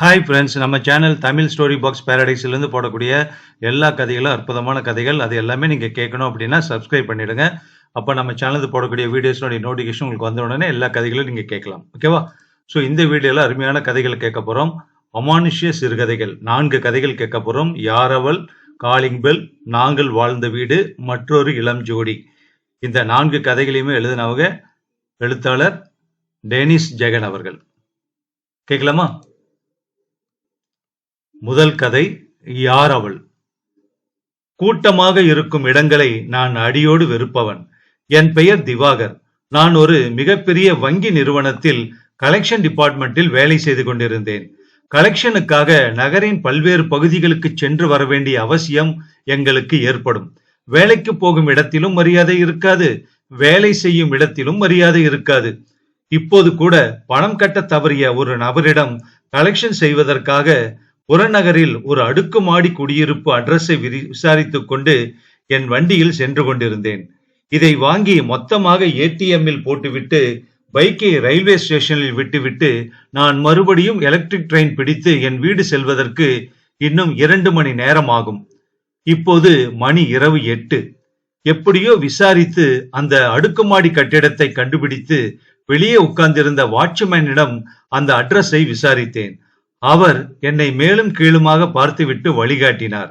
Hi friends நம்ம channel Tamil story box பேரடைஸ்லேருந்து போடக்கூடிய எல்லா கதைகளும் அற்புதமான கதைகள் அது எல்லாமே நீங்கள் கேட்கணும் அப்படின்னா சப்ஸ்கிரைப் பண்ணிடுங்க. அப்போ நம்ம சேனலுக்கு போடக்கூடிய வீடியோஸ்னுடைய நோட்டிஃபிகேஷன் உங்களுக்கு வந்த உடனே எல்லா கதைகளும் நீங்கள் கேட்கலாம். ஓகேவா ஸோ இந்த வீடியோவில் அருமையான கதைகள் கேட்க போகிறோம் அமானுஷ்ய சிறுகதைகள் நான்கு கதைகள் கேட்க போகிறோம் யாரவள் காலிங் பெல் நாங்கள் வாழ்ந்த வீடு மற்றொரு இளம் ஜோடி. இந்த நான்கு கதைகளையுமே எழுதினவங்க எழுத்தாளர் டேனிஸ் ஜெகன் அவர்கள். கேட்கலாமா? முதல் கதை யார் அவள்? கூட்டமாக இருக்கும் இடங்களை நான் அடியோடு வெறுப்பவன். என் பெயர் திவாகர். நான் ஒரு மிகப்பெரிய வங்கி நிறுவனத்தில் கலெக்ஷன் டிபார்ட்மெண்ட்டில் வேலை செய்து கொண்டிருந்தேன். கலெக்ஷனுக்காக நகரின் பல்வேறு பகுதிகளுக்கு சென்று வர வேண்டிய அவசியம் எங்களுக்கு ஏற்படும். வேலைக்கு போகும் இடத்திலும் மரியாதை இருக்காது. வேலை செய்யும் இடத்திலும் மரியாதை இருக்காது. இப்போது கூட பணம் கட்ட தவறிய ஒரு நபரிடம் கலெக்ஷன் செய்வதற்காக புறநகரில் ஒரு அடுக்குமாடி குடியிருப்பு அட்ரஸை விசாரித்துக் கொண்டு என் வண்டியில் சென்று கொண்டிருந்தேன். இதை வாங்கி மொத்தமாக ஏடிஎம்மில் போட்டுவிட்டு பைக்கை ரயில்வே ஸ்டேஷனில் விட்டுவிட்டு நான் மறுபடியும் எலக்ட்ரிக் ட்ரெயின் பிடித்து என் வீடு செல்வதற்கு இன்னும் இரண்டு மணி நேரம் ஆகும் இப்போது மணி இரவு எட்டு. எப்படியோ விசாரித்து அந்த அடுக்குமாடி கட்டிடத்தை கண்டுபிடித்து வெளியே உட்கார்ந்திருந்த வாட்ச்மேனிடம் அந்த அட்ரஸை விசாரித்தேன். அவர் என்னை மேலும் கீழுமாக பார்த்துவிட்டு வழிகாட்டினார்.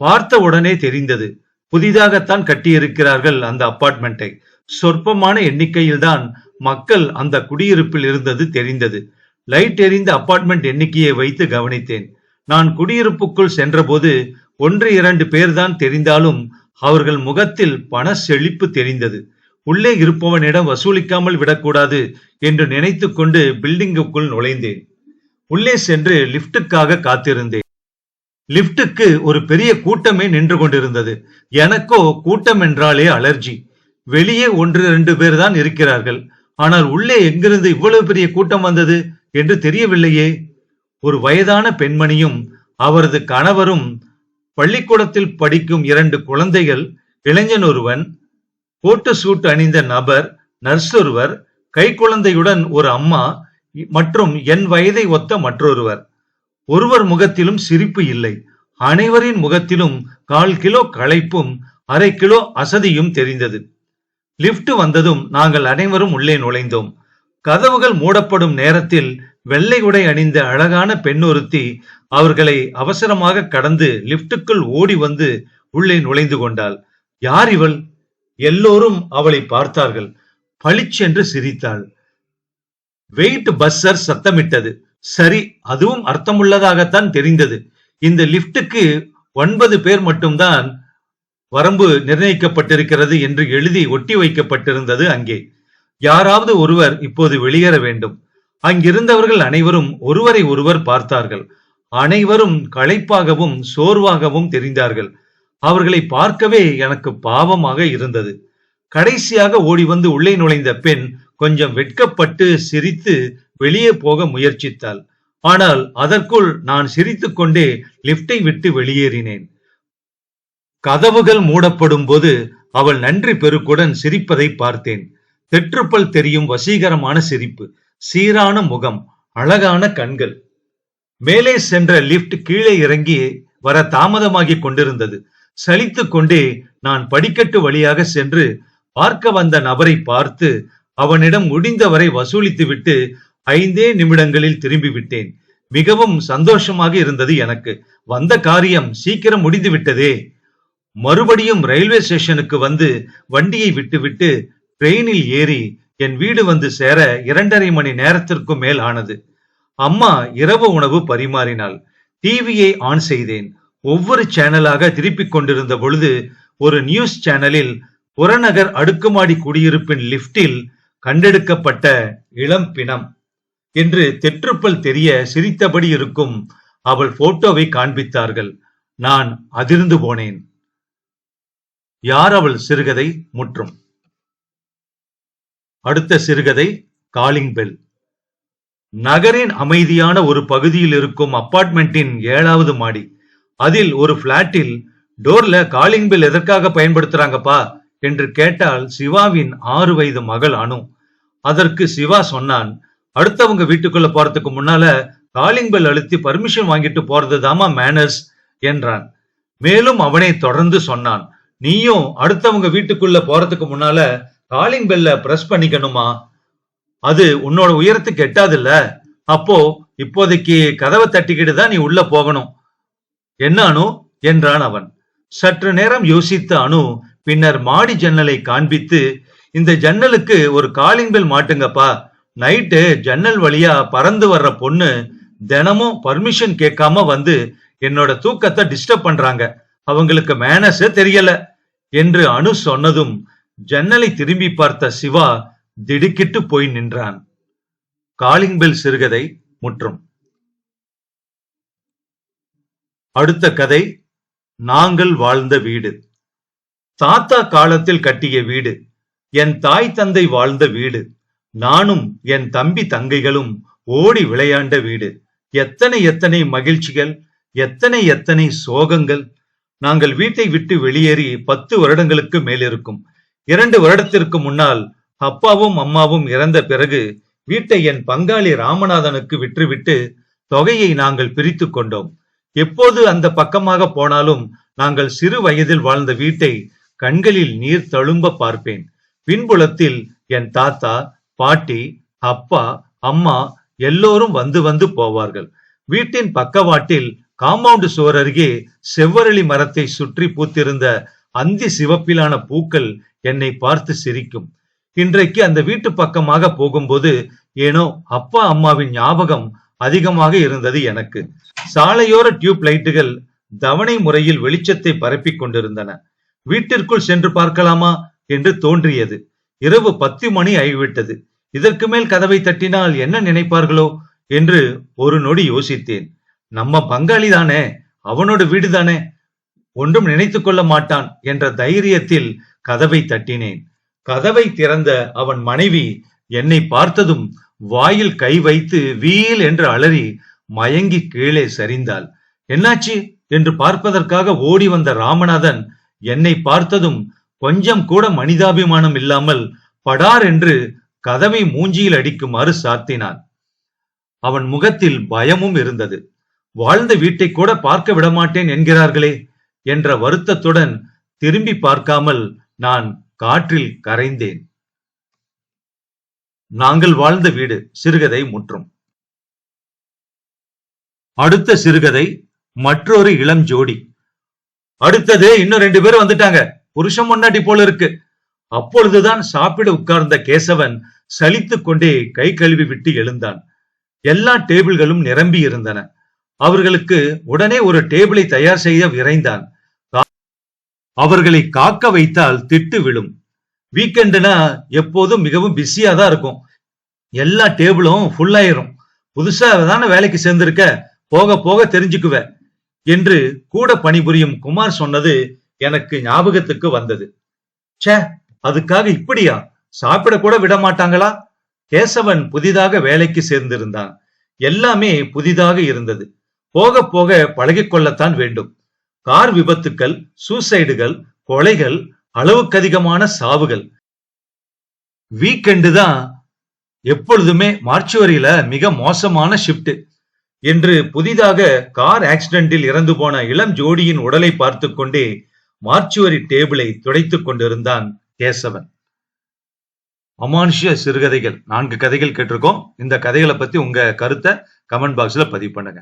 பார்த்த உடனே தெரிந்தது புதிதாகத்தான் கட்டியிருக்கிறார்கள் அந்த அப்பார்ட்மெண்ட்டை. சொற்பமான எண்ணிக்கையில்தான் மக்கள் அந்த குடியிருப்பில் இருந்தது தெரிந்தது. லைட் எரிந்த அப்பார்ட்மெண்ட் எண்ணிக்கையை வைத்து கவனித்தேன். நான் குடியிருப்புக்குள் சென்றபோது ஒன்று இரண்டு பேர்தான் தெரிந்தாலும் அவர்கள் முகத்தில் பண செழிப்பு தெரிந்தது. உள்ளே இருப்பவனிடம் வசூலிக்காமல் விடக்கூடாது என்று நினைத்து கொண்டு பில்டிங்குக்குள் நுழைந்தேன். உள்ளே சென்று லிப்டுக்காக காத்திருந்தேன். லிப்டுக்கு ஒரு பெரிய கூட்டமே நின்று கொண்டிருந்தது. எனக்கோ கூட்டம் என்றாலே அலர்ஜி. வெளியே ஒன்று ரெண்டு பேர் தான் இருக்கிறார்கள். ஆனால் உள்ளே எங்கிருந்து இவ்வளவு பெரிய கூட்டம் வந்தது என்று தெரியவில்லையே. ஒரு வயதான பெண்மணியும் அவரது கணவரும் பள்ளிக்கூடத்தில் படிக்கும் இரண்டு குழந்தைகள் இளைஞன் ஒருவன் கோட்டு சூட் அணிந்த நபர் நர்ஸ் ஒருவர் கை குழந்தையுடன் ஒரு அம்மா மற்றும் என் வயதை ஒத்த மற்றொருவர். ஒருவர் முகத்திலும் சிரிப்பு இல்லை. அனைவரின் முகத்திலும் கால் கிலோ களைப்பும் அரை கிலோ அசதியும் தெரிந்தது. லிப்ட் வந்ததும் நாங்கள் அனைவரும் உள்ளே நுழைந்தோம். கதவுகள் மூடப்படும் நேரத்தில் வெள்ளை உடை அணிந்த அழகான பெண் ஒருத்தி அவர்களை அவசரமாக கடந்து லிப்டுக்குள் ஓடி வந்து உள்ளே நுழைந்து கொண்டாள். யார் இவள்? எல்லோரும் அவளை பார்த்தார்கள். பளிச்சென்று சிரித்தாள். வெயிட் பஸ்ஸர் சத்தமிட்டது. சரி அதுவும் அர்த்தமுள்ளதாகத்தான் தெரிந்தது. இந்த லிப்டுக்கு ஒன்பது பேர் மட்டும்தான் வரம்பு நிர்ணயிக்கப்பட்டிருக்கிறது என்று எழுதி ஒட்டி வைக்கப்பட்டிருந்தது அங்கே. யாராவது ஒருவர் இப்போது வெளியேற வேண்டும். அங்கிருந்தவர்கள் அனைவரும் ஒருவரை ஒருவர் பார்த்தார்கள். அனைவரும் களைப்பாகவும் சோர்வாகவும் தெரிந்தார்கள். அவர்களை பார்க்கவே எனக்கு பாவமாக இருந்தது. கடைசியாக ஓடி வந்து உள்ளே நுழைந்த பெண் கொஞ்சம் வெட்கப்பட்டு சிரித்து வெளியே போக முயற்சித்தாள். ஆனால் அதற்குள் நான் சிரித்துக் கொண்டே லிப்டை விட்டு வெளியேறினேன். கதவுகள் மூடப்படும் போது அவள் நன்றி பெருக்குடன் சிரிப்பதை பார்த்தேன். தெற்றுப்பல் தெரியும் வசீகரமான சிரிப்பு சீரான முகம் அழகான கண்கள். மேலே சென்ற லிப்ட் கீழே இறங்கி வர தாமதமாகிக் கொண்டிருந்தது. சலித்துக்கொண்டே நான் படிக்கட்டு வழியாக சென்று பார்க்க வந்த நபரை பார்த்து அவனிடம் முடிந்தவரை வசூலித்துவிட்டு ஐந்தே நிமிடங்களில் திரும்பி விட்டேன் மிகவும் சந்தோஷமாக இருந்தது எனக்கு. வந்த காரியம் சீக்கிரம் முடிந்து விட்டதே மறுபடியும் ரயில்வே ஸ்டேஷனுக்கு வந்து வண்டியை விட்டுவிட்டு ட்ரெயினில் ஏறி என் வீடு வந்து சேர இரண்டரை மணி நேரத்திற்கும் மேல் ஆனது. அம்மா இரவு உணவு பரிமாறினாள். டிவியை ஆன் செய்தேன். ஒவ்வொரு சேனலாக திருப்பிக் கொண்டிருந்த பொழுது ஒரு நியூஸ் சேனலில் புறநகர் அடுக்குமாடி குடியிருப்பின் லிப்டில் கண்டெடுக்கப்பட்ட இளம் பிணம் என்று தெற்றுப்பல் தெரிய சிரித்தபடி இருக்கும் அவள் போட்டோவை காண்பித்தார்கள். நான் அதிர்ந்து போனேன். யார் அவள் சிறுகதை முற்றும். அடுத்த சிறுகதை காலிங் பெல். நகரின் அமைதியான ஒரு பகுதியில் இருக்கும் அப்பார்ட்மெண்டின் ஏழாவது மாடி. அதில் ஒரு பிளாட்டில் டோர்ல காலிங் பெல் எதற்காக பயன்படுத்துறாங்கப்பா? என்று கேட்டால் சிவாவின் ஆறு வயது மகள் அனு. அதற்கு சிவா சொன்னான் அடுத்தவங்க வீட்டுக்குள்ள போறதுக்கு முன்னால காலிங் பெல் அழுத்தி பர்மிஷன் வாங்கிட்டு போறது தாமா மேனர்ஸ் என்றான். மேலும் அவனை தொடர்ந்து சொன்னான் நீயும் அடுத்தவங்க வீட்டுக்குள்ள போறதுக்கு முன்னால காலிங் பெல்ல பிரஸ் பண்ணிக்கணுமா? அது உன்னோட உயரத்துக்கு எட்டாதுல்ல அப்போ இப்போதைக்கு கதவை தட்டிக்கிட்டு தான் நீ உள்ள போகணும். என்ன அனு? என்றான் அவன். சற்று நேரம் யோசித்த அனு பின்னர் மாடி ஜன்னலை காண்பித்து இந்த ஜன்னலுக்கு ஒரு காலிங் பெல் மாட்டுங்கப்பா. நைட்டு ஜன்னல் வழியா பறந்து வர்ற பொண்ணு தினமும் பர்மிஷன் கேட்காம வந்து என்னோட தூக்கத்தை டிஸ்டர்ப் பண்றாங்க. அவங்களுக்கு மேனஸே தெரியல என்று அனு சொன்னதும் ஜன்னலை திரும்பி பார்த்த சிவா திடுக்கிட்டு போய் நின்றான். காலிங் பெல் சிறுகதை முற்றும். அடுத்த கதை நாங்கள் வாழ்ந்த வீடு. தாத்தா காலத்தில் கட்டிய வீடு என் தாய் தந்தை வாழ்ந்த வீடு நானும் என் தம்பி தங்கைகளும் ஓடி விளையாண்ட வீடு. எத்தனை எத்தனை மகிழ்ச்சிகள் எத்தனை எத்தனை சோகங்கள். நாங்கள் வீட்டை விட்டு வெளியேறி பத்து வருடங்களுக்கு மேலிருக்கும். இரண்டு வருடத்திற்கு முன்னால் அப்பாவும் அம்மாவும் இறந்த பிறகு வீட்டை என் பங்காளி ராமநாதனுக்கு விற்றுவிட்டு தொகையை நாங்கள் பிரித்து கொண்டோம். எப்போது அந்த பக்கமாக போனாலும் நாங்கள் சிறு வயதில் வாழ்ந்த வீட்டை கண்களில் நீர் தழும்ப பார்ப்பேன். பின்புலத்தில் என் தாத்தா பாட்டி அப்பா அம்மா எல்லோரும் வந்து வந்து போவார்கள். வீட்டின் பக்கவாட்டில் காம்பவுண்ட் சுவர் அருகே செவ்வரளி மரத்தை சுற்றி பூத்திருந்த அந்தி சிவப்பிலான பூக்கள் என்னை பார்த்து சிரிக்கும். இன்றைக்கு அந்த வீட்டு பக்கமாக போகும்போது ஏனோ அப்பா அம்மாவின் ஞாபகம் அதிகமாக இருந்தது எனக்கு. சாலையோர டியூப் லைட்டுகள் தவணை முறையில் வெளிச்சத்தை பரப்பிக் கொண்டிருந்தன. வீட்டிற்குள் சென்று பார்க்கலாமா என்று தோன்றியது. இரவு பத்து மணி ஆகிவிட்டது. இதற்கு மேல் கதவை தட்டினால் என்ன நினைப்பார்களோ என்று ஒரு நொடி யோசித்தேன். நம்ம பங்காளி தானே அவனோட வீடு தானே ஒன்றும் நினைத்துக் கொள்ள மாட்டான் என்ற தைரியத்தில் கதவை தட்டினேன். கதவை திறந்த அவன் மனைவி என்னை பார்த்ததும் வாயில் கை வைத்து வீல் என்று அலறி மயங்கி கீழே சரிந்தாள். என்னாச்சு? என்று பார்ப்பதற்காக ஓடி வந்த ராமநாதன் என்னை பார்த்ததும் கொஞ்சம் கூட மனிதாபிமானம் இல்லாமல் படார் என்று கதவை மூஞ்சியில் அடிக்குமாறு சாத்தினான். அவன் முகத்தில் பயமும் இருந்தது. வாழ்ந்த வீட்டை கூட பார்க்க விடமாட்டேன் என்கிறார்களே என்ற வருத்தத்துடன் திரும்பி பார்க்காமல் நான் காற்றில் கரைந்தேன். நாங்கள் வாழ்ந்த வீடு சிறுகதை முற்றும். அடுத்த சிறுகதை மற்றொரு இளம் ஜோடி. அடுத்தது இன்னும் ரெண்டு பேரும் வந்துட்டாங்க. புருஷன் முன்னாடி போல இருக்கு. அப்பொழுதுதான் சாப்பிட உட்கார்ந்த கேசவன் சலித்து கொண்டே கை கழுவி விட்டு எழுந்தான். எல்லா டேபிள்களும் நிரம்பி இருந்தன. அவர்களுக்கு உடனே ஒரு டேபிளை தயார் செய்ய விரைந்தான். அவர்களை காக்க வைத்தால் திட்டு விழும். வீக்கெண்டுனா எப்போதும் மிகவும் பிஸியா தான் இருக்கும். எல்லா டேபிளும் ஃபுல்லாயிரும் புதுசா தானே வேலைக்கு சேர்ந்திருக்க? போக போக தெரிஞ்சுக்குவ. என்று கூட பணிபுரியும் குமார் சொன்னது எனக்கு ஞாபகத்துக்கு வந்தது. சே அதுக்காக இப்படியா? சாப்பிட கூட விட மாட்டாங்களா? கேசவன் புதிதாக வேலைக்கு சேர்ந்திருந்தான். எல்லாமே புதிதாக இருந்தது. போக போக பழகிக்கொள்ளத்தான் வேண்டும். கார் விபத்துக்கள் சூசைடுகள் கொலைகள் அளவுக்கு அதிகமான சாவுகள். வீக்கெண்டு தான் எப்பொழுதுமே மார்ச்சுவரியில மிக மோசமான ஷிப்ட் என்று புதிதாக கார் ஆக்சிடென்டில் இறந்து போன இளம் ஜோடியின் உடலை பார்த்து கொண்டே மார்ச்சுவரி டேபிளை துடைத்துக் கொண்டிருந்தான் கேசவன் அமானுஷ்ய சிறுகதைகள். நான்கு கதைகள் கேட்டிருக்கோம். இந்த கதைகளை பத்தி உங்க கருத்தை கமெண்ட் பாக்ஸ்ல பதிவு பண்ணுங்க.